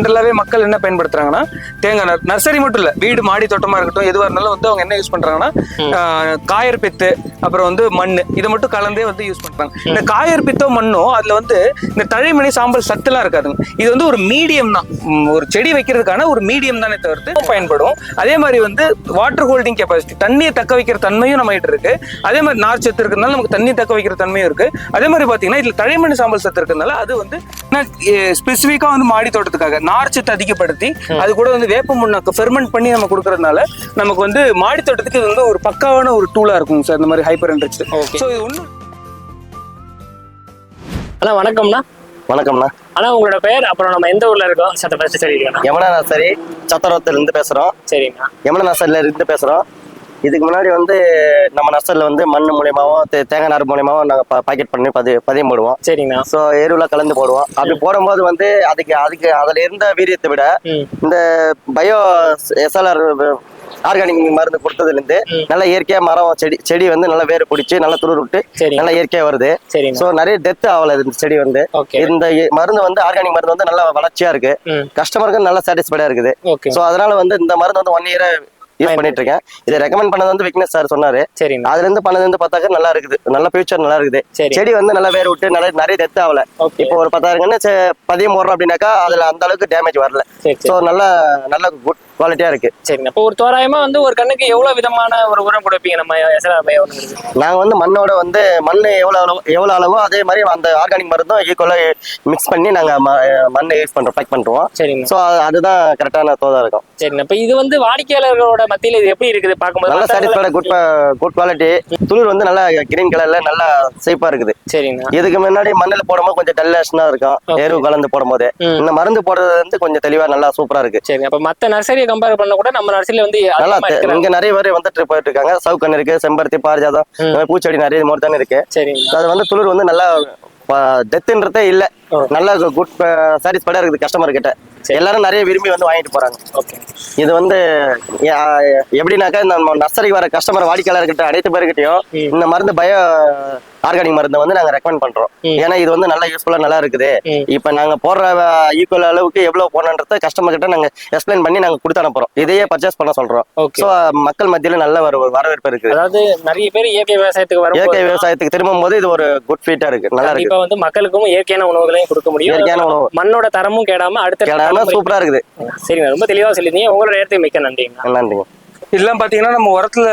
ஜென்ரலாகவே மக்கள் என்ன பயன்படுத்துறாங்கன்னா தேங்காய் நார் நர்சரி மட்டும் இல்லை வீடு மாடி தோட்டமா இருக்கட்டும் எதுவாக இருந்தாலும் வந்து அவங்க என்ன யூஸ் பண்றாங்கன்னா காயர் பித்து அப்புறம் வந்து மண் இதை மட்டும் கலந்தே வந்து யூஸ் பண்றாங்க. இந்த காயர் பித்தோ மண்ணோ அதுல வந்து இந்த தழைமணி சாம்பல் சத்துலாம் இருக்காதுங்க. இது வந்து ஒரு மீடியம் தான். ஒரு செடி வைக்கிறதுக்கான ஒரு மீடியம் தானே தவிர்த்து பயன்படும். அதே மாதிரி வந்து வாட்டர் ஹோல்டிங் கெப்பாசிட்டி தண்ணியை தக்க வைக்கிற தன்மையும் நம்ம கிட்ட இருக்கு. அதே மாதிரி நார் சத்து இருக்கிறதுனால நமக்கு தண்ணி தக்க வைக்கிற தன்மையும் இருக்கு. அதே மாதிரி பாத்தீங்கன்னா இதுல தழைமணி சாம்பல் சத்து இருக்கிறதுனால அது வந்து ஸ்பெசிஃபிக்கா வந்து மாடி தோட்டத்துக்காக நார் சத்து அதிகப்படுத்தி அது கூட வந்து வேப்ப முன்னாக்கு ஃபெர்மெண்ட் பண்ணி நம்ம கொடுக்கறதுனால நமக்கு வந்து மாடி தோட்டத்துக்கு இது வந்து ஒரு பக்காவான ஒரு டூலா இருக்கும் சார் இந்த மாதிரி ஹைப்பர் என்ரிச். ஸோ இது ஒன்றும் அண்ணா வணக்கம்ண்ணா. வணக்கம்ண்ணா. அண்ணா உங்களோட பெயர் அப்புறம் நம்ம எந்த ஊர்ல இருக்கோம்? சத்த ஃபர்ஸ்ட் சொல்லிருக்கேண்ணா யமுனா நர்சரி சத்திரத்துல இருந்து பேசுறோம். சரிங்கண்ணா. யமுனா நர்சரில இருந்து பேசுறோம். இதுக்கு முன்னாடி வந்து நம்ம நர்சரியில் வந்து மண் மூலியமாவும் தே- தேங்காய் நார் மூலியமாவும் நாங்கள் பாக்கெட் பண்ணி பதி பதியம் போடுவோம். சரிங்கண்ணா. ஸோ எருவில் கலந்து போடுவோம். அப்படி போடும்போது வந்து அதுக்கு அதுக்கு அதில் இருந்த வீரியத்தை விட இந்த பயோ எஸ்எல்ஆர் ஆர்கானிக் மருந்து கொடுத்ததுலேருந்து. நல்ல இயற்கையாக மரம் செடி செடி வந்து நல்லா வேர் பிடிச்சி நல்லா துளிர் விட்டு நல்லா இயற்கையாக வருது. ஸோ நிறைய டெத் ஆகல இந்த செடி வந்து. இந்த மருந்து வந்து ஆர்கானிக் மருந்து வந்து நல்லா வளர்ச்சியா இருக்கு. கஸ்டமருக்கு நல்ல சாட்டிஸ்ஃபைடா இருக்குது. ஸோ அதனால வந்து இந்த மருந்து வந்து ஒன் இயரா யூஸ் பண்ணிட்டு இருக்கேன் இதை ரெக்கமெண்ட் பண்ணது வந்து விக்னேஷ் சார் சொன்னாரு. சரிங்கண்ணா அதுல இருந்து பண்ணது வந்து பார்த்தாக்க நல்லா இருக்குது. நல்ல ஃபியூச்சர் நல்லா இருக்குது. சரி. செடி வந்து நல்லா வேர் விட்டு நிறைய நிறைய டெத் ஆகல. இப்போ ஒரு பத்தாயிரம் கன்று பதியம் போடுறோம் அப்படின்னாக்கா அதுல அந்த அளவுக்கு டேமேஜ் வரல. சரி ஸோ சரி நல்ல நல்ல குட் குவாலிட்டியா இருக்கு. சரிங்க. இப்போ ஒரு தோராயமா வந்து ஒரு கண்ணுக்கு எவ்வளவு விதமான ஒரு உரம் கொடுப்பீங்க நம்ம நாங்க வந்து மண்ணோட வந்து மண் எவ்வளவு அளவு எவ்வளவு அளவோ அதே மாதிரி அந்த ஆர்கானிக் மருந்தும் ஈக்குவலா மிக்ஸ் பண்ணி நாங்க மண்ணை யூஸ் பண்றோம் பேக் பண்றோம். சரிங்க. ஸோ அதுதான் கரெக்டான தோதா இருக்கும். சரிங்க. இப்போ இது வந்து வாடிக்கையாளர்களோட மத்தியில இது எப்படி இருக்குது பார்க்கும்போது நல்ல சாட்டிஸ்ஃபைட குட் குட் குவாலிட்டி துளிர் வந்து நல்லா கிரீன் கலர்ல நல்லா சேஃபா இருக்குது. சரிங்கண்ணா இதுக்கு முன்னாடி மண்ணில் போடும்போது கொஞ்சம் டல்லஷனா இருக்கும். எருவு கலந்து போடும்போது. இந்த மருந்து போடுறது வந்து கொஞ்சம் தெளிவா நல்லா சூப்பரா இருக்கு. சரிங்க அப்ப மத்த நர்சரியை கம்பேர் பண்ண கூட நம்ம நர்சரியில வந்து நல்லா இங்க நிறைய பேர் வந்துட்டு போயிட்டு இருக்காங்க. சவுக்கன் இருக்கு செம்பருத்தி பாரிஜாதம் பூச்செடி நிறைய மாதிரி தானே இருக்கு. சரிங்க. அது வந்து துளிர் வந்து நல்லா டெத்துன்றதே இல்ல. நல்லா குட் சாட்டிஸ்ஃபைடா இருக்குது கஸ்டமர் கிட்ட. சரி. எல்லாரும் நிறைய விரும்பி வந்து வாங்கிட்டு போறாங்க. ஓகே. இது வந்து எப்படின்னாக்கா நம்ம நர்சரிக்கு வர கஸ்டமர் வாடிக்கையாளர்கிட்ட அனைத்து பேர்கிட்டயும். இந்த மருந்து பயோ ஆர்கானிக் மருந்தை வந்து நாங்க ரெக்கமெண்ட் பண்றோம். ஏன்னா இது வந்து நல்லா யூஸ்ஃபுல்லா நல்லா இருக்குது. இப்ப நாங்க போடுற ஈக்குவல் அளவுக்கு எவ்வளவு போடணுன்றத கஸ்டமர் கிட்ட நாங்க எக்ஸ்பிளைன் பண்ணி நாங்க கொடுத்து அனுப்புறோம். இதையே பர்ச்சேஸ் பண்ண சொல்றோம். சோ மக்கள் மத்தியில நல்ல ஒரு வரவேற்பு இருக்குது. அதாவது நிறைய பேர் இயற்கை விவசாயத்துக்கு இயற்கை விவசாயத்துக்கு திரும்பும் போது இது ஒரு குட் ஃபீட்டா இருக்கு. நல்லா இருக்கு. வந்து மக்களுக்கும் இயற்கையான உணவுகளையும் கொடுக்க முடியும். இயற்கையான உணவு. மண்ணோட தரமும் கேடாம அடுத்த கேடாம சூப்பரா இருக்குது. சரிங்க ரொம்ப தெளிவா சொல்லிருந்தீங்க உங்களோட நேரத்துக்கு மிக்க நன்றிங்க. நன்றிங்க. இதெல்லாம் பார்த்தீங்கன்னா நம்ம உரத்துல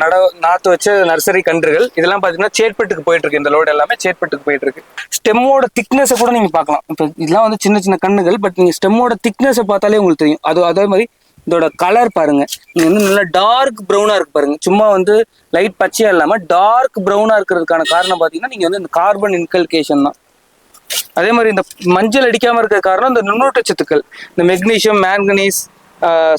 நட நாத்து வச்ச நர்சரி கன்றுகள் இதெல்லாம் பார்த்தீங்கன்னா சேட்பட்டுக்கு போயிட்டு இருக்கு இந்த லோடு எல்லாமே சேட்பட்டுக்கு போயிட்டு இருக்கு ஸ்டெம்மோட திக்னஸை கூட நீங்க பார்க்கலாம். இப்போ இதெல்லாம் வந்து சின்ன சின்ன கண்ணுகள் பட் நீங்க ஸ்டெம்மோட திக்னஸை பார்த்தாலே உங்களுக்கு தெரியும். அது அதே மாதிரி இதோட கலர் பாருங்க. நீங்க வந்து நல்லா டார்க் ப்ரௌனா இருக்கு பாருங்க. சும்மா வந்து லைட் பச்சையா இல்லாம டார்க் ப்ரௌனா இருக்கிறதுக்கான காரணம் பார்த்தீங்கன்னா நீங்க வந்து இந்த கார்பன் இன்கல்கேஷன் தான். அதே மாதிரி இந்த மஞ்சள் அடிக்காம இருக்க காரணம் இந்த நுண்ணூட்டச்சத்துக்கள். இந்த மெக்னீசியம் மேங்கனீஸ்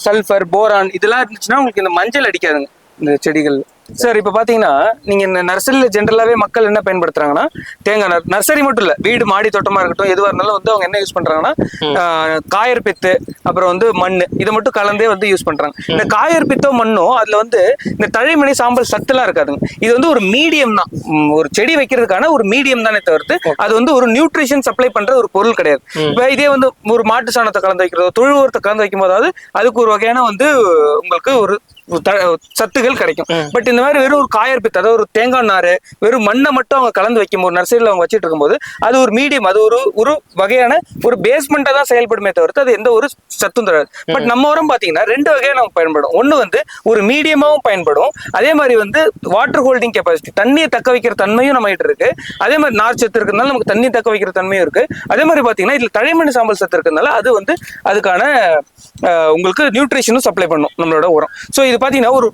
சல்ஃபர் போரான் இதெல்லாம் இருந்துச்சுன்னா உங்களுக்கு இந்த மஞ்சள் அடிக்காதுங்க. இந்த செடிகள் சார் இப்போ பார்த்தீங்கன்னா நீங்கள் இந்த நர்சரியில் ஜென்ரலாகவே மக்கள் என்ன பயன்படுத்துறாங்கன்னா தேங்காய் நார் நர்சரி மட்டும் இல்லை வீடு மாடி தோட்டமாக இருக்கட்டும் எதுவாக இருந்தாலும் வந்து அவங்க என்ன யூஸ் பண்ணுறாங்கன்னா காயர் பித்து அப்புறம் வந்து மண் இதை மட்டும் கலந்தே வந்து யூஸ் பண்ணுறாங்க இந்த காயர் பித்தோ மண்ணோ அதில் வந்து இந்த தழைமணி சாம்பல் சத்துலாம் இருக்காதுங்க. இது வந்து ஒரு மீடியம் தான். ஒரு செடி வைக்கிறதுக்கான ஒரு மீடியம் தானே தவிர்த்து அது வந்து ஒரு நியூட்ரிஷன் சப்ளை பண்ற ஒரு பொருள் கிடையாது. இப்போ இதே வந்து ஒரு மாட்டு சாணத்தை கலந்து வைக்கிறதோ தொழு உரத்தை கலந்து வைக்கும் போதாவது அதுக்கு ஒரு வகையான வந்து உங்களுக்கு ஒரு சத்துகள் கிடைக்கும். பட் இந்த மாதிரி வெறும் ஒரு காயர் பித்து அதாவது ஒரு தேங்காய் நார் வெறும் மண்ணை மட்டும் அவங்க கலந்து வைக்கும்போது நர்சரியில் அவங்க வச்சுட்டு இருக்கும்போது அது ஒரு மீடியம் அது ஒரு ஒரு வகையான ஒரு பேஸ்மெண்ட்டாக தான் செயல்படுமே தவிர்த்து அது எந்த ஒரு சத்தும் தராது. பட் நம்ம உரம் பார்த்தீங்கன்னா ரெண்டு வகையாக நமக்கு பயன்படும் ஒன்று வந்து ஒரு மீடியமாகவும் பயன்படும். அதே மாதிரி வந்து வாட்டர் ஹோல்டிங் கெப்பாசிட்டி தண்ணியை தக்க வைக்கிற தன்மையும் நம்ம கிட்ட இருக்கு. அதே மாதிரி நார் சத்து இருக்கிறதுனால நமக்கு தண்ணி தக்க வைக்கிற தன்மையும் இருக்கு. அதே மாதிரி பார்த்தீங்கன்னா இதில் தழைமணி சாம்பல் சத்து இருக்கிறதுனால அது வந்து அதுக்கான உங்களுக்கு நியூட்ரிஷனும் சப்ளை பண்ணும் நம்மளோட உரம். ஸோ இது பார்த்தீங்கன்னா ஒரு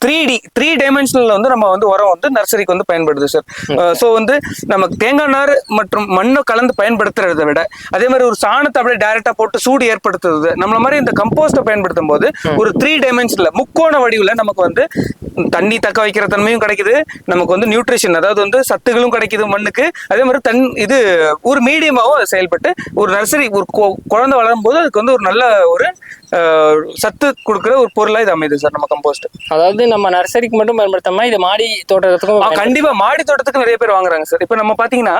த்ரீ டி த்ரீ டைமென்ஷனில் வந்து நம்ம வந்து உரம் வந்து நர்சரிக்கு வந்து பயன்படுது சார் ஸோ வந்து நமக்கு தேங்காய் நார் மற்றும் மண்ணை கலந்து பயன்படுத்துறதை விட அதே மாதிரி ஒரு சாணத்தை அப்படியே டைரெக்டாக போட்டு சூடு ஏற்படுத்துறது நம்மள மாதிரி இந்த கம்போஸ்ட்டை பயன்படுத்தும் போது ஒரு த்ரீ டைமென்ஷனில் முக்கோண வடிவில் நமக்கு வந்து தண்ணி தக்க வைக்கிற தன்மையும் கிடைக்குது நமக்கு வந்து நியூட்ரிஷன் அதாவது வந்து சத்துகளும் கிடைக்குது மண்ணுக்கு அதே மாதிரி தன் இது ஒரு மீடியமாகவும் செயல்பட்டு ஒரு நர்சரி ஒரு குழந்தை வளரும் போது அதுக்கு வந்து ஒரு நல்ல ஒரு சத்து கொடுக்குற ஒரு பொருளாக இது அமையுது சார் நம்ம கம்போஸ்ட் அதாவது நம்ம நர்சரிக்கு மட்டும் பயன்படுத்தாம இது மாடி தோட்டத்துக்கும் கண்டிப்பா மாடி தோட்டத்துக்கு நிறைய பேர் வாங்குறாங்க சார் இப்போ நம்ம பாத்தீங்கன்னா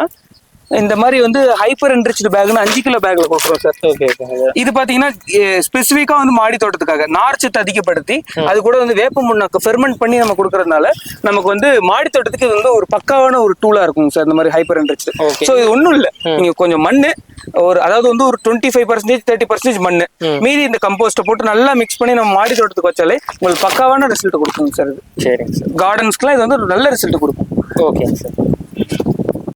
இந்த மாதிரி வந்து ஹைப்பர் என்ரிச்டு பேக்னு அஞ்சு கிலோ பேக்ல கொடுக்குறோம் சார் ஓகே இது பாத்தீங்கன்னா ஸ்பெசிஃபிக்கா வந்து மாடி தோட்டத்துக்காக. நார்ச்சத்து அதிகப்படுத்தி அது கூட வந்து வேப்ப முன்னாக்கு ஃபெர்மெண்ட் பண்ணி நம்ம கொடுக்கறதுனால நமக்கு வந்து மாடி தோட்டத்துக்கு இது வந்து ஒரு பக்காவான ஒரு டூலா இருக்கும் சார் இந்த மாதிரி ஹைப்பர் Okay. ஸோ இது ஒன்றும் இல்லை. நீங்க கொஞ்சம் மண்ணு ஒரு அதாவது வந்து ஒரு twenty five percentage thirty percentage மண்ணு மீதி இந்த கம்போஸ்ட்டை போட்டு நல்லா மிக்ஸ் பண்ணி நம்ம மாடி தோட்டத்துக்கு வச்சாலே உங்களுக்கு பக்காவான ரிசல்ட் கொடுக்கும் சார் இது. சரிங்க சார் கார்டன்ஸ்க்குலாம் இது வந்து நல்ல ரிசல்ட் கொடுக்கும். ஓகேங்க சார்